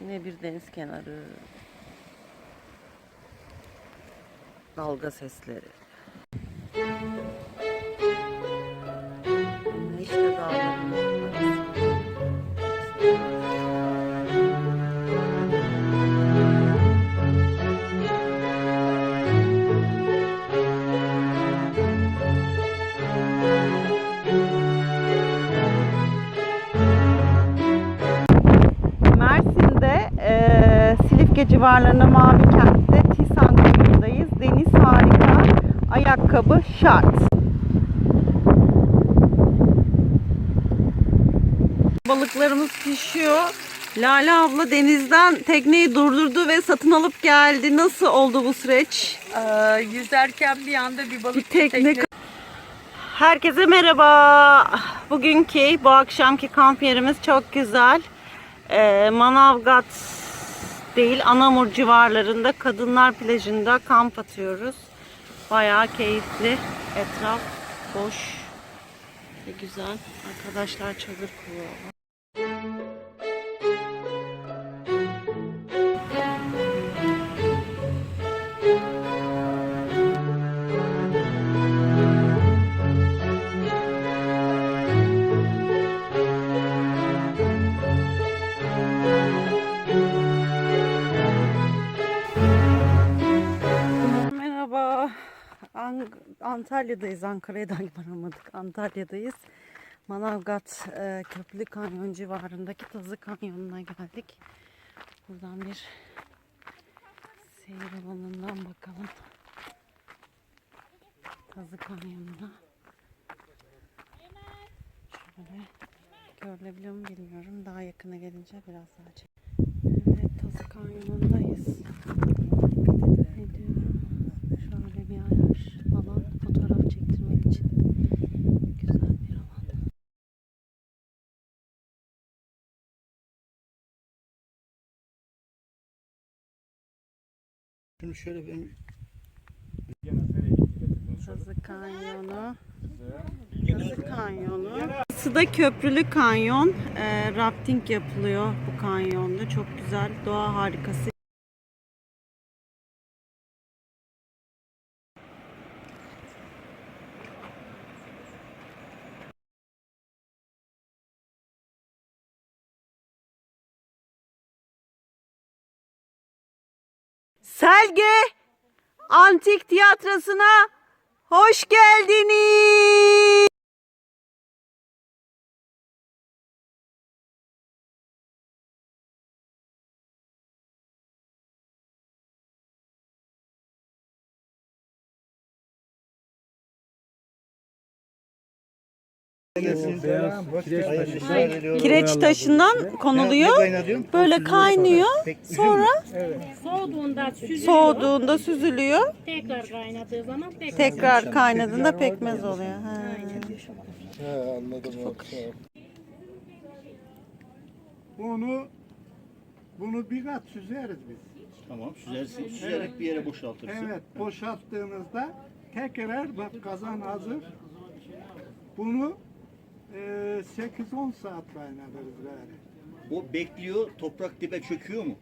yine bir deniz kenarı. Dalga sesleri. Silifke civarlarında Mavi Kent'te Tisan köyündeyiz. Deniz harika, ayakkabı şart. Balıklarımız pişiyor. Lale abla denizden tekneyi durdurdu ve satın alıp geldi. Nasıl oldu bu süreç? Ee, yüzerken bir anda bir balık Bir tekne. Herkese merhaba. Bugünkü bu akşamki kamp yerimiz çok güzel. Ee, Manavgat değil Anamur civarlarında Kadınlar Plajı'nda kamp atıyoruz. Bayağı keyifli. Etraf boş ve güzel. Arkadaşlar çadır kuruyor. Antalya'dayız. Ankara'ya da varamadık. Antalya'dayız. Manavgat e, Köprülü Kanyon civarındaki Tazı Kanyonu'na geldik. Buradan bir seyir alanından bakalım. Tazı Kanyonu'na. Şöyle görülebiliyor mu bilmiyorum. Daha yakına gelince biraz daha çek. Evet Tazı Kanyonu'ndayız. Şunu şöyle ben Tazı Kanyonu. Tazı Kanyonu. Burası da Köprülü Kanyon. Ee, rafting yapılıyor bu kanyonda. Çok güzel. Doğa harikası. Selge Antik Tiyatrosu'na hoş geldiniz. Kireç taşından konuluyor. Böyle kaynıyor. Sonra Soğuduğunda süzülüyor. soğuduğunda süzülüyor. Tekrar kaynadığı zaman pekmez. Tekrar kaynadığında pekmez oluyor. Ha. He anladım. Bunu bunu bir kat süzeriz biz. Tamam süzersin. Süzerek bir yere boşaltırsın. Evet, boşalttığımızda tekrar bak kazan hazır. Bunu 8-10 saat kaynatırız böyle. O bekliyor, toprak dibe çöküyor mu?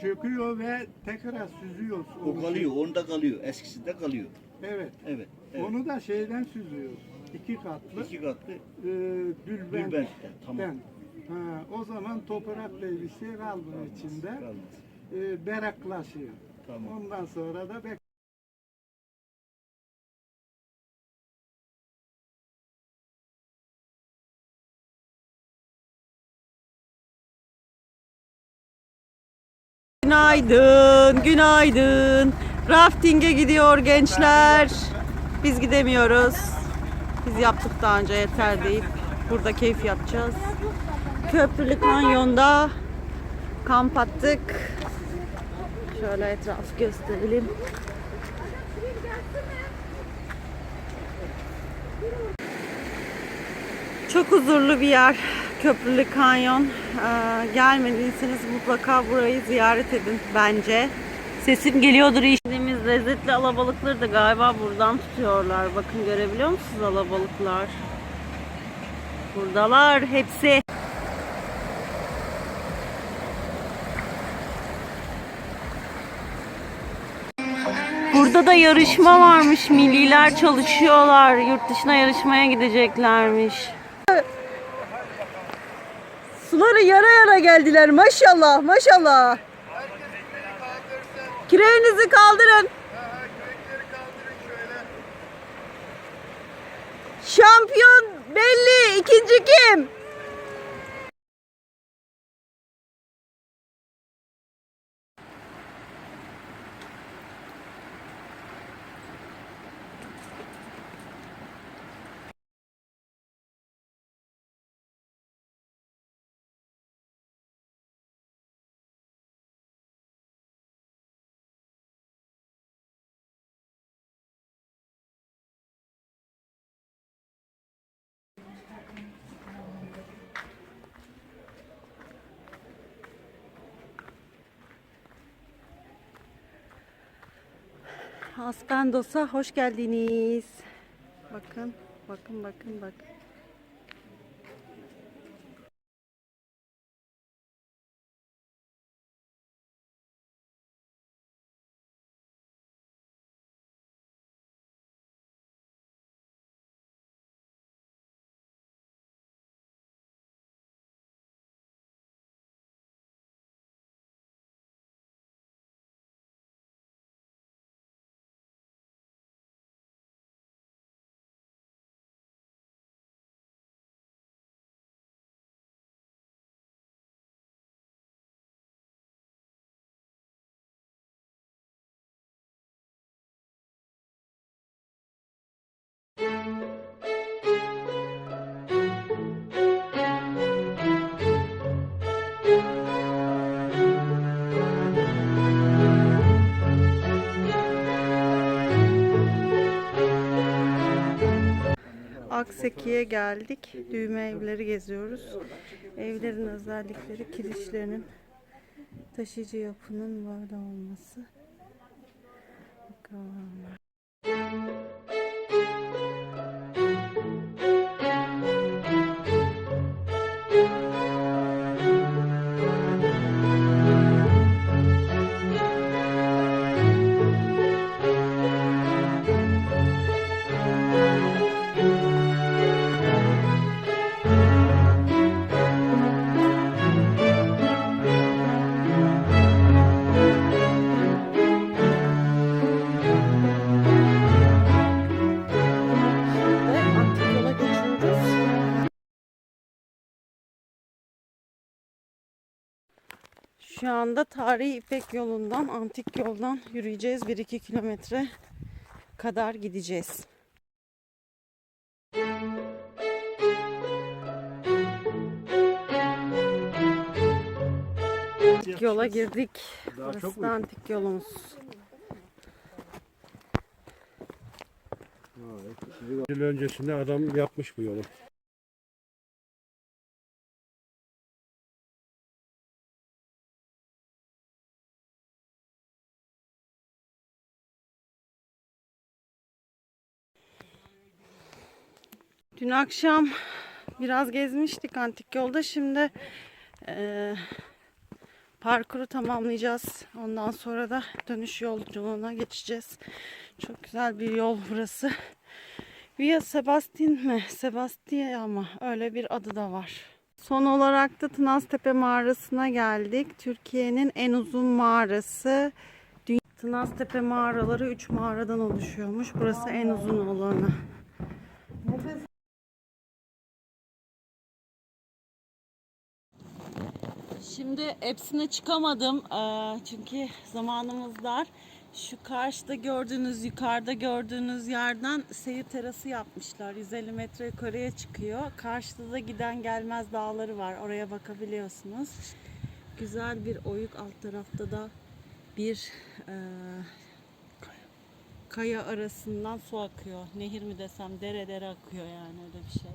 Çöküyor ve tekrar süzüyoruz. O kalıyor, onda kalıyor. Eskisinde kalıyor. Evet. Evet. evet. Onu da şeyden süzüyoruz. İki katlı. İki katlı E, dülbent. Dülbentten, tamam. Ha, o zaman toprak diye bir şey kalmıyor içinde. kalmaz. E, beraklaşıyor. Tamam. Ondan sonra da bek Günaydın, günaydın. Rafting'e gidiyor gençler. Biz gidemiyoruz. Biz yaptık daha önce yeter deyip burada keyif yapacağız. Köprülü Kanyon'da kamp attık. Şöyle etrafı gösterelim. Çok huzurlu bir yer. Köprülü Kanyon. Ee, gelmediyseniz mutlaka burayı ziyaret edin bence. Sesim geliyordur içtiğimiz lezzetli alabalıkları da galiba buradan tutuyorlar. Bakın görebiliyor musunuz alabalıklar? Buradalar hepsi. Burada da yarışma varmış. Milliler çalışıyorlar. Yurt dışına yarışmaya gideceklermiş. Suları yara yara geldiler maşallah maşallah. Kireğinizi kaldırın. Şampiyon belli. ikinci kim? Aspendos'a hoş geldiniz. Bakın, bakın, bakın, bakın. Akseki'ye geldik. Düğme evleri geziyoruz. Evlerin özellikleri kirişlerinin taşıyıcı yapının böyle olması. Bakalım. Şu anda tarihi İpek yolundan, antik yoldan yürüyeceğiz. 1-2 kilometre kadar gideceğiz. Antik yola girdik. Burası da antik yolumuz. Yıl öncesinde adam yapmış bu yolu. Dün akşam biraz gezmiştik antik yolda. Şimdi eee, parkuru tamamlayacağız. Ondan sonra da dönüş yolculuğuna geçeceğiz. Çok güzel bir yol burası. Via Sebastin mi? Sebastia mı? Öyle bir adı da var. Son olarak da Tınaztepe mağarasına geldik. Türkiye'nin en uzun mağarası. Tınaztepe mağaraları 3 mağaradan oluşuyormuş. Burası en uzun olanı. Şimdi hepsine çıkamadım çünkü zamanımız dar. Şu karşıda gördüğünüz, yukarıda gördüğünüz yerden seyir terası yapmışlar. 150 metre yukarıya çıkıyor. Karşıda da giden gelmez dağları var. Oraya bakabiliyorsunuz. Güzel bir oyuk alt tarafta da bir eee, kaya arasından su akıyor. Nehir mi desem dere dere akıyor yani öyle bir şey.